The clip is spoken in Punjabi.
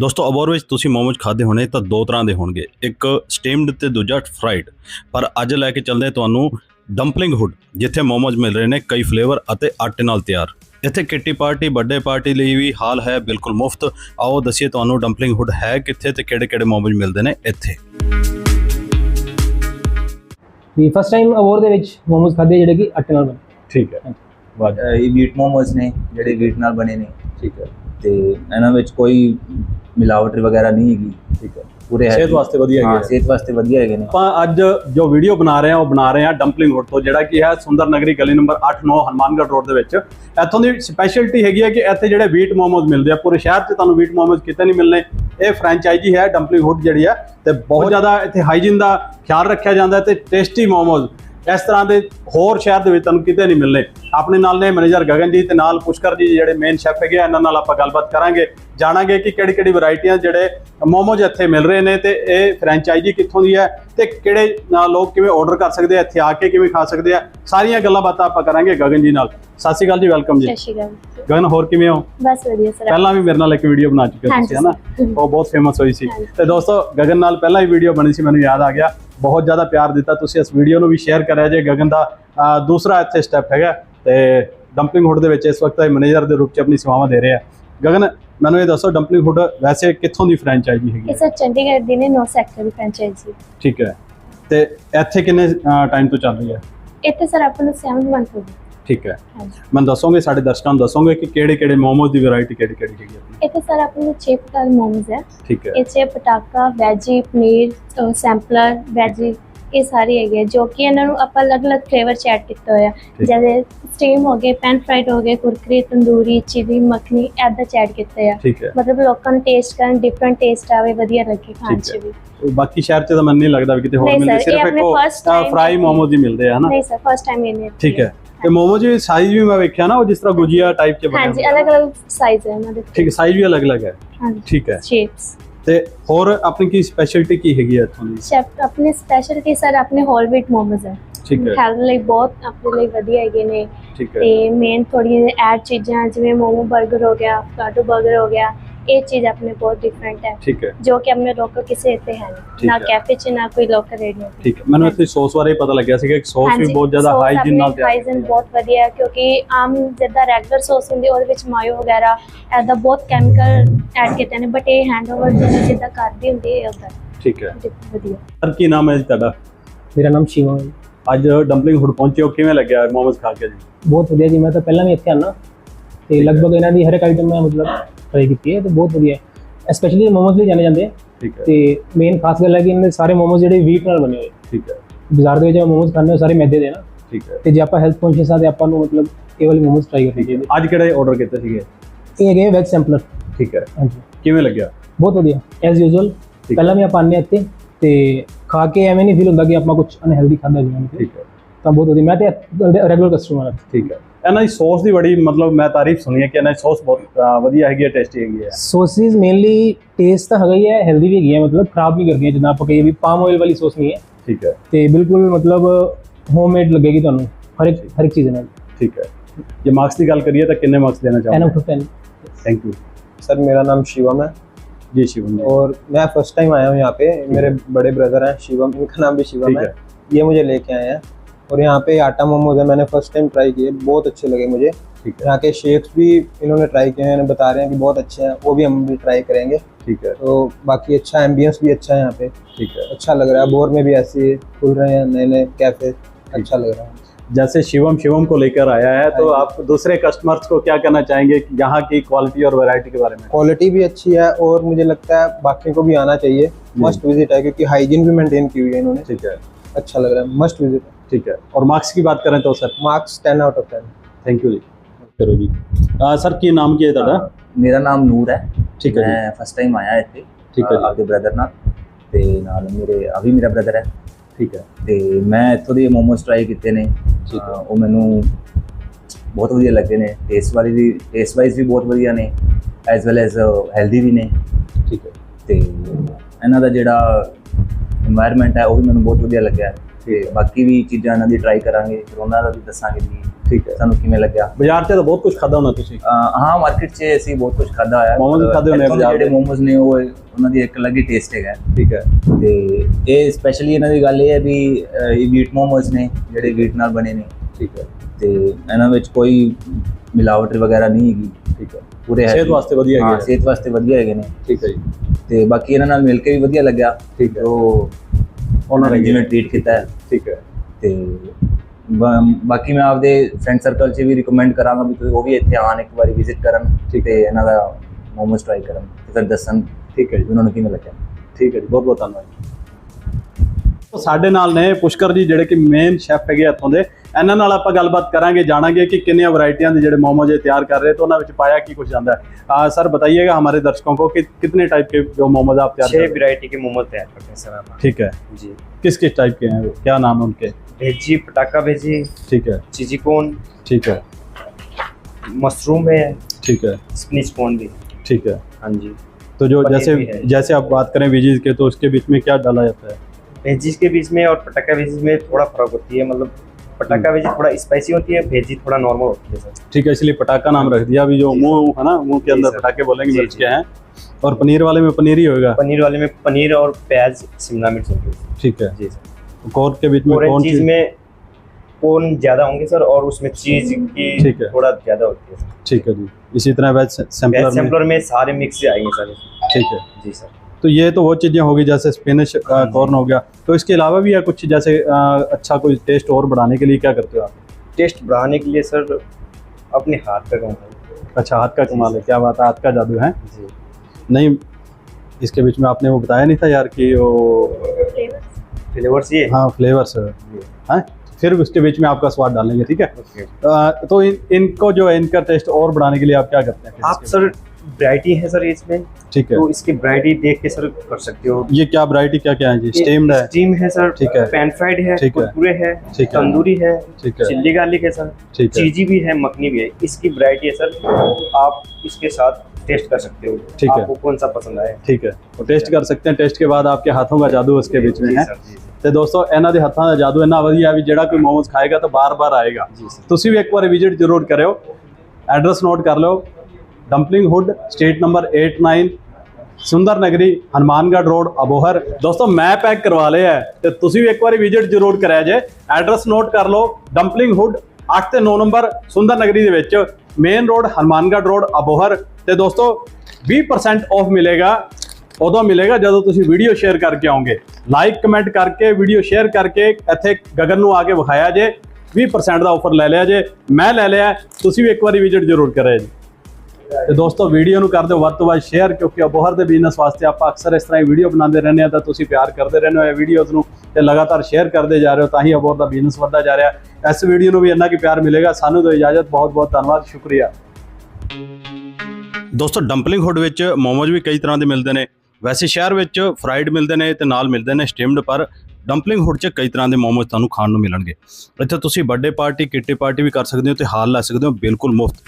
ਦੋਸਤੋ ਅਬੋਰ ਵਿੱਚ ਤੁਸੀਂ ਮੋਮੋਜ਼ ਖਾਦੇ ਹੋਣੇ ਤਾਂ ਦੋ ਤਰ੍ਹਾਂ ਦੇ ਹੋਣਗੇ। ਇੱਕ ਸਟੀਮਡ ਤੇ ਦੂਜਾ ਫਰਾਈਡ। ਪਰ ਅੱਜ ਲੈ ਕੇ ਚੱਲਦੇ ਹਾਂ ਤੁਹਾਨੂੰ ਡੰਪਲਿੰਗ ਹੁੱਡ ਜਿੱਥੇ ਮੋਮੋਜ਼ ਮਿਲ ਰਹੇ ਨੇ ਕਈ ਫਲੇਵਰ ਅਤੇ ਆਟੇ ਨਾਲ ਤਿਆਰ। ਇੱਥੇ ਕਿੱਟੀ ਪਾਰਟੀ ਬਰਥਡੇ ਪਾਰਟੀ ਲਈ ਵੀ ਹਾਲ ਹੈ ਬਿਲਕੁਲ ਮੁਫਤ। ਆਓ ਦੱਸੀਏ ਤੁਹਾਨੂੰ ਡੰਪਲਿੰਗ ਹੁੱਡ ਹੈ ਕਿੱਥੇ ਤੇ ਕਿਹੜੇ ਕਿਹੜੇ ਮੋਮੋਜ਼ ਮਿਲਦੇ ਨੇ ਇੱਥੇ। ਵੀ ਫਸਟ ਟਾਈਮ ਅਵਾਰਡ ਦੇ ਵਿੱਚ ਮੋਮੋਸ ਖਾਦੇ ਜਿਹੜੇ ਕਿ ਆਟੇ ਨਾਲ ਬਣੇ। ਠੀਕ ਹੈ। ਵਾਹ ਇਹ ਵੀਟ ਮੋਮੋਸ ਨੇ ਜਿਹੜੇ ਵੀਟ ਨਾਲ ਬਣੇ ਨੇ। ਠੀਕ ਹੈ। ਤੇ ਇਹਨਾਂ ਵਿੱਚ ਕੋਈ ਮਿਲਾਵਟ ਵਗੈਰਾ ਨਹੀਂ ਹੈਗੀ ਠੀਕ ਹੈ ਪੂਰੇ ਸਿਹਤ ਵਾਸਤੇ ਵਧੀਆ ਹੈਗੇ ਆ। ਸਿਹਤ ਵਾਸਤੇ ਵਧੀਆ ਹੈਗੇ ਨੇ। ਆਪਾਂ ਅੱਜ ਜੋ ਵੀਡੀਓ ਬਣਾ ਰਹੇ ਹਾਂ ਉਹ ਬਣਾ ਰਹੇ ਹਾਂ ਡੰਪਲਿੰਗ ਹੁੱਡ ਤੋਂ ਜਿਹੜਾ ਕਿ ਹੈ ਸੁੰਦਰ ਨਗਰੀ ਗਲੀ ਨੰਬਰ 8-9 ਹਨੂਮਾਨਗੜ੍ਹ ਰੋਡ ਦੇ ਵਿੱਚ। ਇੱਥੋਂ ਦੀ ਸਪੈਸ਼ਲਟੀ ਹੈਗੀ ਹੈ ਕਿ ਇੱਥੇ ਜਿਹੜੇ ਵੀਟ ਮੋਮੋਜ਼ ਮਿਲਦੇ ਆ ਪੂਰੇ ਸ਼ਹਿਰ 'ਚ ਤੁਹਾਨੂੰ ਵੀਟ ਮੋਮੋਜ਼ ਕਿਤੇ ਨਹੀਂ ਮਿਲਨੇ ਇਹ ਫਰੈਂਚਾਈਜ਼ੀ ਹੈ ਡੰਪਲਿੰਗ ਹੁੱਡ ਜਿਹੜੀ ਹੈ ਤੇ ਬਹੁਤ ਜ਼ਿਆਦਾ ਇੱਥੇ ਹਾਈਜੀਨ ਦਾ ਖਿਆਲ ਰੱਖਿਆ ਜਾਂਦਾ ਤੇ ਟੇਸਟੀ ਮੋਮੋਜ਼ ਇਸ ਤਰ੍ਹਾਂ ਦੇ ਹੋਰ ਸ਼ਹਿਰ ਦੇ ਵਿੱਚ ਤੁਹਾਨੂੰ ਕਿਤੇ ਨਹੀਂ ਮਿਲਨੇ ਆਪਣੇ ਨਾਲ ਨੇ ਮੈਨੇਜਰ ਗਗਨ ਜੀ ਤੇ ਨਾਲ ਪੁਸ਼ਕਰ ਜੀ ਜਿਹੜੇ ਮੇਨ ਸ਼ੈਫ ਹੈਗੇ ਆ ਇਹਨਾਂ ਨਾਲ ਆਪਾਂ ਗੱਲਬਾਤ ਕਰਾਂਗੇ। ਜਾਣਾਂਗੇ ਕਿ ਕਿਹੜੀ ਕਿਹੜੀ ਵੈਰਾਈਟੀਆਂ ਜਿਹੜੇ ਮੋਮੋਜ਼ ਇੱਥੇ ਮਿਲ ਰਹੇ ਨੇ ਤੇ ਇਹ ਫਰੈਂਚਾਈਜ਼ੀ ਕਿੱਥੋਂ ਦੀ ਹੈ ਤੇ ਕਿਹੜੇ ਲੋਕ ਕਿਵੇਂ ਆਰਡਰ ਕਰ ਸਕਦੇ ਆ ਇੱਥੇ ਆ ਕੇ ਕਿਵੇਂ ਖਾ ਸਕਦੇ ਆ। ਸਾਰੀਆਂ ਗੱਲਾਂ ਬਾਤਾਂ ਆਪਾਂ ਕਰਾਂਗੇ ਗਗਨ ਜੀ ਨਾਲ। ਸਤਿ ਸ਼੍ਰੀ ਅਕਾਲ ਜੀ ਵੈਲਕਮ ਜੀ। ਸਤਿ ਸ਼੍ਰੀ ਅਕਾਲ। ਗਗਨ ਹੋਰ ਕਿਵੇਂ ਹੋ? ਬਸ ਵਧੀਆ ਸਰ। ਪਹਿਲਾਂ ਵੀ ਮੇਰੇ ਨਾਲ ਇੱਕ ਵੀਡੀਓ ਬਣਾ ਚੁੱਕੇ ਹਾਂਜੀ ਹਨਾ। ਉਹ ਬਹੁਤ ਫੇਮਸ ਹੋਈ ਸੀ। ਤੇ ਦੋਸਤੋ ਗਗਨ ਨਾਲ ਪਹਿਲਾਂ ਹੀ ਵੀਡੀਓ ਬਣੀ ਸੀ ਮੈਨੂੰ ਯਾਦ ਆ ਗਿਆ। ਬਹੁਤ ਜ਼ਿਆਦਾ ਪਿਆਰ ਦਿੱਤਾ। ਤੁਸੀਂ ਇਸ ਵੀਡੀਓ ਨੂੰ ਵੀ ਸ਼ੇਅਰ ਕਰਿਆ ਜੇ ਗਗਨ ਦਾ ਦੂਸਰਾ ਇੱਥੇ ਸਟੈਪ ਹੈਗਾ ਤੇ ਡੰਪਲਿੰਗ ਹੁੱਡ ਦੇ ਵਿੱਚ ਇਸ ਵਕਤ ਇਹ ਮੈਨੇਜਰ ਦੇ ਰੂਪ 'ਚ ਆਪਣੀ ਸੇਵਾਵਾਂ ਦੇ ਰਿਹਾ। ਗਗਨ ਮੈਨੂੰ ਇਹ ਦੱਸੋ ਡੰਪਲਿੰਗ ਹੁੱਡ ਵੈਸੇ ਕਿੱਥੋਂ ਦੀ ਫਰੈਂਚਾਈਜ਼ੀ ਹੈਗੀ ਇਹ ਸਰ ਚੰਡੀਗੜ੍ਹ ਦੀ ਨੇ 9 ਸੈਕਟਰ ਦੀ ਫਰੈਂਚਾਈਜ਼ੀ ਠੀਕ ਹੈ। ਤੇ ਇੱਥੇ ਕਿੰਨੇ ਟਾਈਮ ਤੋਂ ਚੱਲ ਰਹੀ ਹੈ? ਇੱਥੇ ਸਰ ਆਪਾਂ ਨੂੰ 7 ਮੰਥ ਹੋ ਗਏ। ਠੀਕ ਹੈ। ਮੈਨੂੰ ਦੱਸੋਗੇ ਸਾਡੇ ਦਰਸ਼ਕਾਂ ਨੂੰ ਦੱਸੋਗੇ ਕਿ ਕਿਹੜੇ ਕਿਹੜੇ ਮੋਮੋਜ਼ ਦੀ ਵੈਰਾਈਟੀ ਕਿਹੜੀ ਕਿਹੜੀ ਹੈਗੀ ਹੈ ਇੱਥੇ ਸਰ ਆਪਾਂ ਨੂੰ 6 ਪ੍ਰਕਾਰ ਦੇ ਮੋਮੋਜ਼ ਹੈ। ਠੀਕ ਹੈ। ਇਹ 'ਚ ਪਟਾਕਾ ਵੈਜੀ ਪਨੀਰ ਸੈਂਪਲਰ ਵੈਜੀ ਇਹ ਸਾਰੇ ਹੈਗੇ ਜੋ ਕਿ ਇਹਨਾਂ ਨੂੰ ਆਪਾਂ ਅਲੱਗ-ਅਲੱਗ ਫਲੇਵਰ ਚ ਐਡ ਕੀਤਾ ਹੋਇਆ। ਜਿਵੇਂ ਸਟੀਮ ਹੋ ਗਏ ਪੈਨ ਫਰਾਈਡ ਹੋ ਗਏ ਕੁਰਕਰੀ ਤੰਦੂਰੀ ਚਿਲੀ ਮੱਖਣੀ ਐਦਾਂ ਚ ਐਡ ਕੀਤੇ ਆ ਮਤਲਬ ਲੋਕਾਂ ਨੂੰ ਟੇਸਟ ਕਰਨ ਡਿਫਰੈਂਟ ਟੇਸਟ ਆਵੇ ਵਧੀਆ ਲੱਗੇ ਖਾਣ ਚ। ਵੀ। ਬਾਕੀ ਸ਼ਹਿਰ 'ਚ ਤਾਂ ਮੈਨੂੰ ਨਹੀਂ ਲੱਗਦਾ ਵੀ ਕਿਤੇ ਹੋਰ ਮਿਲਦੇ ਸਿਰਫ ਇੱਕ ਆਪਣੇ ਫਰਾਈ ਮੋਮੋਜ਼ ਹੀ ਮਿਲਦੇ ਆ ਹਨਾ? ਨਹੀਂ ਸਰ ਫਸਟ ਟਾਈਮ ਇਹਨੇ ਠੀਕ ਹੈ। ਤੇ ਮੋਮੋ ਜੀ ਸਾਈਜ਼ ਵੀ ਮੈਂ ਵੇਖਿਆ ਨਾ ਉਹ ਜਿਸ ਤਰ੍ਹਾਂ ਗੁਜੀਆ ਟਾਈਪ ਚ ਬਣਿਆ ਹਾਂਜੀ ਅਲੱਗ ਅਲੱਗ ਸਾਈਜ਼ ਹੈ ਇਹਨਾਂ ਦੇ। ਠੀਕ ਹੈ ਸਾਈਜ਼ ਵੀ ਅਲੱਗ-ਅਲੱਗ ਹੈ। ਹਾਂਜੀ ਠੀਕ ਹੈ। ਸ਼ੇਪਸ ਤੇ ਹੋਰ ਆਪਣੀ ਕੀ ਸਪੈਸ਼ਲਟੀ ਕੀ ਹੈਗੀ ਹੈ ਇੱਥੋਂ ਦੀ? ਸ਼ੈਫ ਆਪਣੇ ਸਪੈਸ਼ਲਟੀ ਸਰ ਆਪਣੇ ਹੋਲ ਵੀਟ ਮੋਮੋਜ਼ ਹੈ। ਠੀਕ ਹੈ। ਹੈਲਥ ਲਈ ਬਹੁਤ ਆਪਣੇ ਲਈ ਵਧੀਆ ਹੈਗੇ ਨੇ। ਠੀਕ ਹੈ। ਤੇ ਮੇਨ ਥੋੜੀਆਂ ਐਡ ਚੀਜ਼ਾਂ ਜਿਵੇਂ ਮੋਮੋ 버ਗਰ ਹੋ ਗਿਆ ਫਲਾਟੋ 버ਗਰ ਹੋ ਗਿਆ ਇਹ ਚੀਜ਼ ਆਪਣੇ ਬਹੁਤ ਡਿਫਰੈਂਟ ਹੈ। ਠੀਕ ਹੈ। ਜੋ ਕਿ ਆਪਣੇ ਲੋਕਲ ਕਿਸੇ ਇੱਥੇ ਹੈ ਠੀਕ ਨਾ ਹੈ। ਕੈਫੇ 'ਚ ਨਾ ਕੋਈ ਲੋਕਲ ਰੇਡੀਓ ਠੀਕ ਹੈ। ਮੈਨੂੰ ਇੱਥੇ ਸੌਸ ਬਾਰੇ ਪਤਾ ਲੱਗਿਆ ਸੀਗਾ ਕਿ ਸੌਸ ਵੀ ਬਹੁਤ ਜ਼ਿਆਦਾ ਹਾਈਜੀਨ ਨਾਲ ਤਿਆਰ ਹਾਈਜੀਨ ਕੀਤੀ। ਬਹੁਤ ਵਧੀਆ ਹੈ ਕਿਉਂਕਿ ਆਮ ਜਿੱਦਾਂ ਰੈਗੂਲਰ ਸੌਸ ਹੁੰਦੀ ਉਹਦੇ ਵਿੱਚ ਮਾਇਓ ਵਗੈਰਾ ਐਦਾ ਬਹੁਤ ਕੈਮੀਕਲ ਐਡ ਕੀਤੇ ਨੇ ਬਟ ਇਹ ਹੈਂਡਓਵਰ ਜਿੱਦਾਂ ਕਰਦੀ ਹੁੰਦੀ ਹੈ ਉਦਾਂ ਠੀਕ ਹੈ। ਵਧੀਆ। ਸਰ ਕੀ ਨਾਮ ਹੈ ਜੀ ਤੁਹਾਡਾ? ਮੇਰਾ ਨਾਮ ਸ਼ਿਵਾ ਹੈ। ਅੱਜ ਡੰਪਲਿੰਗ ਹੁੱਡ ਪਹੁੰਚੇ ਹੋ ਕਿਵੇਂ ਲੱਗਿਆ? ਮੋਮੋਜ਼ ਖਾ ਕੇ ਜੀ? ਬਹੁਤ ਵਧੀਆ ਜੀ ਮੈਂ ਤਾਂ ਪਹਿਲਾਂ ਵੀ ਇੱਥੇ ਆਨਾ ਤੇ ਲਗਭਗ ਇਹਨਾਂ ਦੀ ਹਰ ਇੱਕ ਆਈਟਮ ਮੈਂ ਮਤਲਬ ਟਰਾਈ ਕੀਤੀ ਹੈ ਤੇ ਬਹੁਤ ਵਧੀਆ ਹੈ। ਸਪੈਸ਼ਲੀ ਮੋਮੋਸ ਲਈ ਜਾਣੇ ਜਾਂਦੇ ਆ। ਠੀਕ ਹੈ। ਤੇ ਮੇਨ ਖਾਸ ਗੱਲ ਹੈ ਕਿ ਇਹਨਾਂ ਦੇ ਸਾਰੇ ਮੋਮੋਸ ਜਿਹੜੇ ਵੀਟ ਨਾਲ ਬਣੇ ਹੋਏ। ਠੀਕ ਹੈ। ਬਾਜ਼ਾਰ ਦੇ ਵਿੱਚ ਮੋਮੋਸ ਖਾਂਦੇ ਹਾਂ ਸਾਰੇ ਮੈਦੇ ਦੇ ਨਾ। ਠੀਕ ਹੈ। ਤੇ ਜੇ ਆਪਾਂ ਹੈਲਥ ਕੌਨਸ਼ੀਅਸ ਆ ਤੇ ਆਪਾਂ ਨੂੰ ਮਤਲਬ ਇਹ ਵਾਲੇ ਮੋਮੋਸ ਟਰਾਈ ਕਰਨੇ ਚਾਹੀਦੇ। ਅੱਜ ਕਿਹੜੇ ਆਰਡਰ ਕੀਤੇ ਸੀਗੇ? ਇਹ ਹੈਗੇ ਵੈਜ ਸੈਂਪਲਰ ਠੀਕ ਹੈ। ਹਾਂਜੀ। ਕਿਵੇਂ ਲੱਗਿਆ? ਬਹੁਤ ਵਧੀਆ। As usual. ਪਹਿਲਾਂ ਵੀ ਆਪਾਂ ਆਨੇ ਇੱਥੇ ਤੇ ਖਾ ਕੇ ਐਵੇਂ ਨਹੀਂ ਫੀਲ ਹੁੰਦਾ ਕਿ ਆਪਾਂ ਕੁਝ ਅਨਹੈਲਦੀ ਖਾਂਦਾ ਜਿਵੇਂ ਠੀਕ ਹੈ। ਤਾਂ ਬਹੁਤ ਵਧੀਆ। ਮੈਂ ਤੇ ਰੈਗੂਲਰ ਕਸਟਮਰ ਹਾਂ। ਠੀਕ ਹੈ। ਇਹਨਾਂ ਦੀ ਸੌਸ ਦੀ ਬੜੀ ਮਤਲਬ ਮੈਂ ਤਾਰੀਫ ਸੁਣੀ ਹੈ ਕਿ ਇਹਨਾਂ ਦੀ ਸੌਸ ਬਹੁਤ ਅ, ਵਧੀਆ ਹੈਗੀ ਹੈ ਟੇਸਟੀ ਹੈਗੀ ਹੈ ਸੋਸਿਸ ਮੇਨਲੀ ਟੇਸਟ ਤਾਂ ਹੈਗਾ ਹੀ ਹੈ ਹੈਲਦੀ ਵੀ ਹੈਗੀ ਹੈ ਮਤਲਬ ਖਰਾਬ ਨਹੀਂ ਕਰਦੀਆਂ ਜਿੱਦਾਂ ਆਪਾਂ ਕਹੀਏ ਵੀ ਪਾਮ ਆਇਲ ਵਾਲੀ ਸੌਸ ਨਹੀਂ ਹੈ ਠੀਕ ਹੈ ਤੇ ਬਿਲਕੁਲ ਮਤਲਬ ਹੋਮਮੇਡ ਲੱਗੇਗੀ ਤੁਹਾਨੂੰ ਹਰ ਇੱਕ ਹਰ ਇੱਕ ਚੀਜ਼ ਨਾਲ ठीक है ये मार्क्स की गल करिए तो कितने मार्क्स देना 10 चाहोगे out of 10 thank you sir मेरा नाम शिवम है जी शिवम जी और मैं फर्स्ट टाइम आया हूँ यहाँ पे मेरे बड़े ब्रदर हैं शिवम इनका नाम भी शिवम ठीक है है ये मुझे लेके आए हैं और यहाँ पे आटा मोमोज है मैंने फ़र्स्ट टाइम ट्राई किए बहुत अच्छे लगे मुझे। ठीक है। यहाँ के शेक्स भी इन्होंने ट्राई किए हैं बता रहे हैं कि बहुत अच्छे हैं वो भी हम भी ट्राई करेंगे। ठीक है। तो बाकी अच्छा एम्बियंस भी अच्छा है यहाँ पे। ठीक है। अच्छा लग रहा है बोर में भी ऐसे खुल रहे हैं नए नए कैफ़े अच्छा लग रहा है। जैसे शिवम शिवम को लेकर आया है तो हाँ आप दूसरे कस्टमर्स को क्या कहना चाहेंगे यहाँ की क्वालिटी और वैरायटी के बारे में? क्वालिटी भी अच्छी है और मुझे लगता है बाकी को भी आना चाहिए। मस्ट विज़िट है क्योंकि हाइजीन भी मेंटेन की हुई है इन्होंने। ठीक है। अच्छा लग रहा है मस्ट विज़िट ठीक है। और मार्क्स की बात करें तो sir. Marks 10 out of 10 thank you ਜੀ ਕਰੋ ਜੀ ਅਹ ਸਰ ਕੀ ਨਾਮ ਕੀ ਹੈ ਤੁਹਾਡਾ? ਮੇਰਾ ਨਾਮ ਨੂਰ ਹੈ ਠੀਕ ਹੈ ਜੀ ਮੈਂ ਫਸਟ ਟਾਈਮ ਆਇਆ ਇੱਥੇ ਠੀਕ ਹੈ ਜੀ। ਆਪਦੇ ਬ੍ਰਦਰ ਨਾਲ ਤੇ ਨਾਲ ਮੇਰੇ ਆ ਵੀ ਮੇਰਾ ਬ੍ਰਦਰ ਹੈ ਠੀਕ ਹੈ ਤੇ ਮੈਂ ਇੱਥੋਂ ਦੇ ਮੋਮੋਸ ਟਰਾਈ ਕੀਤੇ ਨੇ ਠੀਕ ਹੈ। ਅਹ ਉਹ ਮੈਨੂੰ ਬਹੁਤ ਵਧੀਆ ਲੱਗੇ ਨੇ ਟੇਸਟ ਵਾਲੀ ਵੀ ਟੇਸਟ ਵਾਈਜ਼ ਵੀ ਬਹੁਤ ਵਧੀਆ ਨੇ ਐਸ ਵੈਲ ਐਸ ਹੈਲਦੀ ਵੀ ਨੇ ਠੀਕ ਹੈ ਤੇ ਇਹਨਾਂ ਦਾ ਜਿਹੜਾ এনवायरमेंट ਹੈ ਉਹ ਵੀ ਮੈਨੂੰ ਬਹੁਤ ਵਧੀਆ ਲੱਗਿਆ ਤੇ ਬਾਕੀ ਵੀ ਚੀਜ਼ਾਂ ਇਹਨਾਂ ਦੀ ਟਰਾਈ ਕਰਾਂਗੇ ਫਿਰ ਉਹਨਾਂ ਦਾ ਵੀ ਦੱਸਾਂਗੇ ਵੀ ਠੀਕ ਹੈ। ਸਾਨੂੰ ਕਿਵੇਂ ਲੱਗਿਆ। ਬਾਜ਼ਾਰ 'ਚ ਤਾਂ ਬਹੁਤ ਕੁਝ ਖਾਦਾ ਹੋਣਾ ਤੁਸੀਂ। ਹਾਂ ਮਾਰਕੀਟ 'ਚ ਅਸੀਂ ਬਹੁਤ ਕੁਝ ਖਾਦਾ ਹੋਇਆ। ਮੋਮੋਜ਼ ਖਾਧੇ ਹੋਣੇ ਬਾਜ਼ਾਰ ਜਿਹੜੇ। ਮੋਮੋਜ਼ ਨੇ ਉਹ ਉਹਨਾਂ ਦੀ ਇੱਕ ਅਲੱਗ ਹੀ ਟੇਸਟ ਹੈਗਾ। ਠੀਕ ਹੈ। ਤੇ ਇਹ ਸਪੈਸ਼ਲੀ ਇਹਨਾਂ ਦੀ ਗੱਲ ਇਹ ਹੈ ਵੀ ਇਹ ਵੀਟ ਮੋਮੋਜ਼ ਨੇ ਜਿਹੜੇ ਵੀਟ ਨਾਲ ਬਣੇ ਨੇ। ਠੀਕ ਹੈ। ਤੇ ਇਹਨਾਂ ਵਿੱਚ ਕੋਈ ਮਿਲਾਵਟ ਵਗੈਰਾ ਨਹੀਂ ਹੈਗੀ। ਠੀਕ ਹੈ। ਪੂਰੇ ਸਿਹਤ ਵਾਸਤੇ ਵਧੀਆ ਹੈਗੇ ਹਾਂ। ਸਿਹਤ ਵਾਸਤੇ ਵਧੀਆ ਹੈਗੇ ਨੇ। ਠੀਕ ਹੈ ਜੀ। ਤੇ ਬਾਕੀ ਇਹਨਾਂ ਨਾਲ ਮਿਲ ਕੇ ਵੀ ਵਧੀਆ ਲੱਗਿਆ। ਠੀਕ ਹੈ। ਉਹ ਉਹਨਾਂ ਨੇ ਜਿਵੇਂ ਟ੍ਰੀਟ ਕੀਤਾ ਹੈ। ਠੀਕ ਹੈ। ਤੇ ਬਾਕੀ ਮੈਂ ਆਪਦੇ ਫਰੈਂਡ ਸਰਕਲ 'ਚ ਵੀ ਰਿਕਮੈਂਡ ਕਰਾਂਗਾ ਵੀ ਤੁਸੀਂ ਉਹ ਵੀ ਇੱਥੇ ਆਣ ਇੱਕ ਵਾਰੀ ਵਿਜ਼ਿਟ ਕਰਨ ਤੇ ਇਹਨਾਂ ਦਾ ਮੋਮੋਸ ਟਰਾਈ ਕਰਨ ਤੇ ਫਿਰ ਦੱਸਣ ਠੀਕ ਹੈ ਜੀ। ਉਹਨਾਂ ਨੂੰ ਕਿਵੇਂ ਲੱਗਿਆ। ਠੀਕ ਹੈ ਜੀ। ਬਹੁਤ ਬਹੁਤ ਧੰਨਵਾਦ। ਸਾਡੇ ਨਾਲ ਨੇ ਪੁਸ਼ਕਰ ਜੀ ਜਿਹੜੇ ਕਿ ਮੇਨ ਸ਼ੈਫ ਹੈਗੇ ਇੱਥੋਂ ਦੇ। ਇਹਨਾਂ ਨਾਲ ਆਪਾਂ ਗੱਲਬਾਤ ਕਰਾਂਗੇ ਜਾਣਾਂਗੇ ਕਿ ਕਿੰਨੀਆਂ ਵੈਰਾਈਟੀਆਂ ਦੇ ਜਿਹੜੇ ਮੋਮੋਜ਼ ਇਹ ਤਿਆਰ ਕਰ ਰਹੇ तो ਉਹਨਾਂ ਵਿੱਚ ਪਾਇਆ ਕੀ ਕੁਝ ਜਾਂਦਾ है आ, सर बताइएगा हमारे दर्शकों को कि कितने टाइप के जो मोमोज आप तैयार छह कर रहे वैरायटी के मोमोज तैयार करते हैं सर आप हैं ठीक है जी किस किस टाइप के हैं वो क्या नाम है उनके भेजी पटाखा भेजी ठीक है चीजी कोन ठीक है मशरूम है ठीक है स्पिनिच कोन भी ठीक है हाँ जी तो जो पनीर जैसे भी है। जैसे आप बात करें वेजीज के तो उसके बीच में क्या डाला जाता है भेजीज के बीच में और पटाखा भेजीज में थोड़ा फर्क होती है मतलब पटाखा भेजी थोड़ा स्पाइसी होती है भेजी थोड़ा नॉर्मल होती है सर ठीक है इसलिए पटाखा नाम रख दिया। अभी जो मुँह है ना मुँह के अंदर पटाखे बोलेंगे मिर्च के हैं। और पनीर वाले में पनीर ही होगा पनीर वाले में पनीर और प्याज शिमला मिर्च होगी ठीक है। जी सर कोर के बीच में कौन चीज़ में कोन ज़्यादा होंगे सर और उसमें चीज़ की थोड़ा ज़्यादा होती है ठीक है जी। इसी तरह वेज वेज सैम्पलर में सारे मिक्स आएँगे सर ठीक है। जी सर तो ये तो वो चीज़ें होगी जैसे स्पिनिश हाँ कॉर्न हो गया। तो इसके अलावा भी है कुछ जैसे अ, अच्छा कोई टेस्ट और बढ़ाने के लिए क्या करते हो आप? टेस्ट बढ़ाने के लिए सर अपने हाथ का काम करें अच्छा हाथ का कमाल है। क्या बात है हाथ का जादू है? जी। नहीं इसके बीच में आपने वो बताया नहीं था यार कि वो फ्लेवर्स ये? हाँ फ्लेवर्स है फिर उसके बीच में आपका स्वाद डालेंगे ठीक है? तो इन, इनको जो है इनका टेस्ट और बढ़ाने के लिए आप क्या करते हैं? आप सर वैरायटी है सर इसमें ठीक है तो इसकी वैरायटी देख के सर कर सकते हो ये क्या वैरायटी क्या क्या है जी स्टीम्ड है स्टीम है सर ठीक है। पैन फ्राइड है ठीक है। कुरकुरे है ठीक है। तंदूरी है ठीक है चिल्ली गार्लिक है सर ठीक है चीजी भी है मखनी भी है इसकी वैरायटी है सर आप इसके साथ टेस्ट कर सकते हो ठीक है। आपको कौन सा पसंद आए ठीक है तो टेस्ट कर सकते हैं टेस्ट के बाद आपके हाथों का जादू उसके बीच में जी है सर जी ਤੇ ਦੋਸਤੋ ਇਹਨਾਂ ਦੇ ਹੱਥਾਂ ਦਾ ਜਾਦੂ ਇੰਨਾ ਵਧੀਆ ਵੀ ਜਿਹੜਾ ਕੋਈ ਮੋਮੋਸ ਖਾਏਗਾ ਤਾਂ ਬਾਰ-ਬਾਰ ਆਏਗਾ ਜੀ ਸਰ ਤੁਸੀਂ ਵੀ ਇੱਕ ਵਾਰ ਵਿਜ਼ਿਟ ਜ਼ਰੂਰ ਕਰਿਓ ਐਡਰੈਸ ਨੋਟ ਕਰ ਲਓ dumpling hood state number 89 Sundar Nagri Hanumangarh road Abohar ਦੋਸਤੋ ਮੈਂ ਪੈਕ ਕਰਵਾ ਲਿਆ ਹੈ ਤੇ ਤੁਸੀਂ ਵੀ ਇੱਕ ਵਾਰੀ ਵਿਜ਼ਿਟ ਜ਼ਰੂਰ ਕਰਿਆ ਜੇ ਐਡਰੈਸ ਨੋਟ ਕਰ ਲਓ ਡੰਪਲਿੰਗ ਹੁੱਡ 8 ਤੇ 9 ਨੰਬਰ ਸੁੰਦਰ ਨਗਰੀ ਦੇ ਵਿੱਚ main road Hanumangarh road Abohar ਤੇ ਦੋਸਤੋ 20% ਆਫ ਮਿਲੇਗਾ ਉਦੋਂ ਮਿਲੇਗਾ ਜਦੋਂ ਤੁਸੀਂ ਵੀਡੀਓ ਸ਼ੇਅਰ ਕਰਕੇ ਆਉਂਗੇ ਲਾਈਕ ਕਮੈਂਟ ਕਰਕੇ ਵੀਡੀਓ ਸ਼ੇਅਰ ਕਰਕੇ ਇੱਥੇ ਗਗਨ ਨੂੰ ਆ ਕੇ ਵਿਖਾਇਆ ਜੇ 20% ਦਾ ਆਫਰ ਲੈ ਲਿਆ ਜੇ ਮੈਂ ਲੈ ਲਿਆ ਤੁਸੀਂ ਵੀ ਇੱਕ ਵਾਰੀ ਵਿਜ਼ਿਟ ਜ਼ਰੂਰ ਕਰਿਆ ਜੀ ਤੇ ਦੋਸਤੋ, ਵੀਡੀਓ ਨੂੰ ਕਰ ਦਿਓ ਵੱਧ ਤੋਂ ਵੱਧ ਸ਼ੇਅਰ ਕਿਉਂਕਿ ਅਬੋਹਰ ਦੇ ਬਿਜ਼ਨਸ ਵਾਸਤੇ ਆਪਾਂ ਅਕਸਰ ਇਸ ਤਰ੍ਹਾਂ ਹੀ ਵੀਡੀਓ ਬਣਾਉਂਦੇ ਰਹਿੰਦੇ ਆ ਤਾਂ ਤੁਸੀਂ ਪਿਆਰ ਕਰਦੇ ਰਹਿੰਦੇ ਹੋ ਇਹ ਵੀਡੀਓਜ਼ ਨੂੰ ਤੇ ਲਗਾਤਾਰ ਸ਼ੇਅਰ ਕਰਦੇ ਜਾ ਰਹੇ ਹੋ ਤਾਂ ਹੀ ਅਬੋਹਰ ਦਾ ਬਿਜ਼ਨਸ ਵੱਧਦਾ ਜਾ ਰਿਹਾ ਇਸ ਵੀਡੀਓ ਨੂੰ ਵੀ ਇੰਨਾ ਕੀ ਪਿਆਰ ਮਿਲੇਗਾ। ਸਾਨੂੰ ਦਿਓ ਇਜਾਜ਼ਤ, ਬਹੁਤ ਬਹੁਤ ਧੰਨਵਾਦ, ਸ਼ੁਕਰੀਆ। ਦੋਸਤੋ ਡੰਪਲਿੰਗ ਹੁੱਡ ਵਿੱਚ ਮੋਮੋਜ਼ ਵੀ ਕਈ ਤਰ੍ਹਾਂ ਦੇ ਮਿਲਦੇ ਨੇ। ਵੈਸੇ ਸ਼ਹਿਰ ਵਿੱਚ ਫਰਾਈਡ ਮਿਲਦੇ ਨੇ ਤੇ ਨਾਲ ਮਿਲਦੇ ਨੇ ਸਟੀਮਡ ਪਰ ਡੰਪਲਿੰਗ ਹੁੱਡ 'ਚ ਕਈ ਤਰ੍ਹਾਂ ਦੇ ਮੋਮੋਜ਼ ਤੁਹਾਨੂੰ ਖਾਣ ਨੂੰ ਮਿਲਣਗੇ। ਇੱਥੇ ਤੁਸੀਂ ਬਰਥਡੇ ਪਾਰਟੀ ਕਿੱਟੀ ਪਾਰਟੀ ਵੀ ਕਰ ਸਕਦੇ ਹੋ ਤੇ ਹਾਲ ਲੈ ਸਕਦੇ ਹੋ, ਬਿਲਕੁਲ ਮੁਫਤ।